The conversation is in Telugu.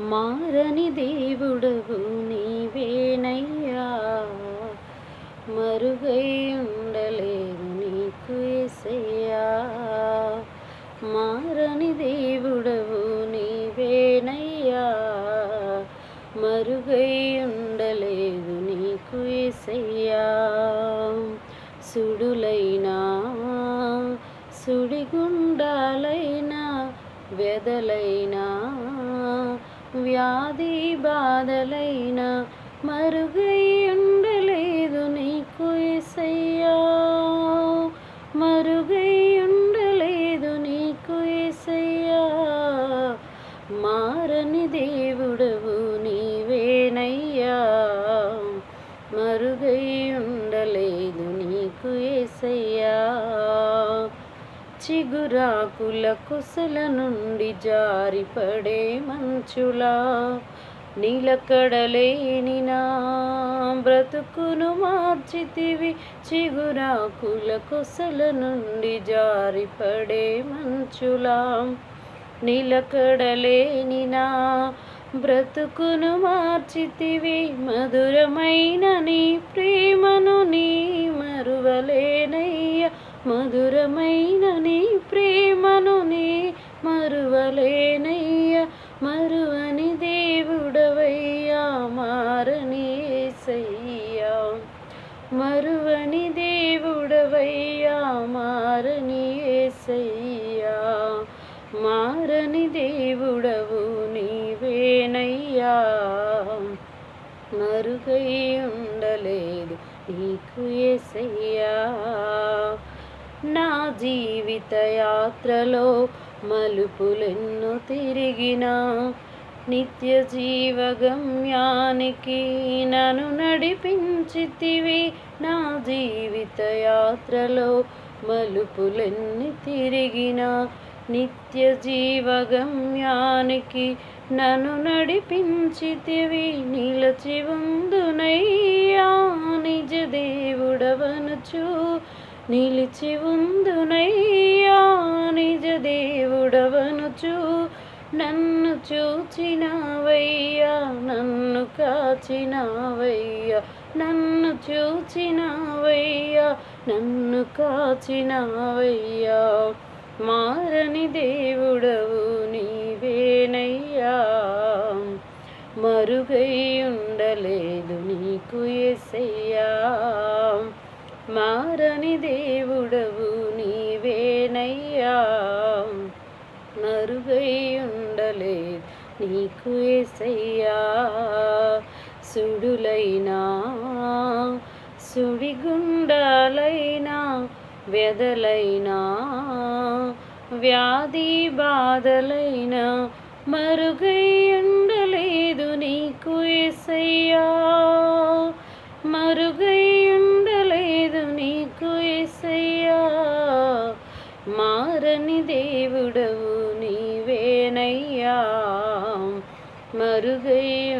మారని దేవుడవు నీవేనయ్యా. మరుగై ఉండలేదు నీకు ఎసయ్యా మారని దేవుడవు నీవేనయ్యా. మరుగై ఉండలేదు నీకు ఎసయ్యా సుడులైనా సుడిగుండాలైనా వెదలైనా వ్యాధి బాధలైన మరుగై ఉండలేదు నీకు ఎసయ్యా మరుగై ఉండలేదు నీకు ఎసయ్యా మారని దేవుడవు నీవేనయ్యా. మరుగై ఉండలేదు నీకు ఎసయ్యా చిగురాకుల కుసల నుండి జారిపడే మంచులా నీలకడలేని నా బ్రతుకును మార్చితివి. చిగురాకుల కుసల నుండి జారిపడే మంచులా నీలకడలేని నా బ్రతుకును మార్చితివి. మధురమైన నీ ప్రేమను నీ మరువ మధురమైన నీ ప్రేమను నీ మరువలేనయ్య మరువని దేవుడవయ్యా మారని ఏసయ్యా. మరువని దేవుడవయ్యా మారని ఏసయ్యా. మారని దేవుడవు నీవేనయ్యా. మరుగై ఉండలేదు నీకు ఎసయ్యా నా జీవిత యాత్రలో మలుపులెన్ను తిరిగిన నిత్య జీవ గమ్యానికి నన్ను నడిపించితివి. నా జీవిత యాత్రలో మలుపులెన్ని తిరిగిన నిత్య జీవ గమ్యానికి నన్ను నడిపించితివి. నిలచి ఉందునయ్యా నిజ దేవుడవనుచు నిలిచి ఉందునయ్యా నిజ దేవుడవనుచు. నన్ను చూచినావయ్యా నన్ను కాచినావయ్యా. నన్ను చూచినావయ్యా నన్ను కాచినావయ్యా. మారని దేవుడవు నీవేనయ్యా. మరుగై ఉండలేదు నీకు ఎసయ్యా మారని దేవుడవు నీవేనయ్యా. మరుగై ఉండలేదు నీకు ఏసయ్యా. సుడులైనా సుడిగుండాలైనా వెదలైనా వ్యాధి బాధలైనా మరుగై ఉండలేదు నీకు ఏసయ్యా. మారని దేవుడవు నీవేనయ్యా. మరుగై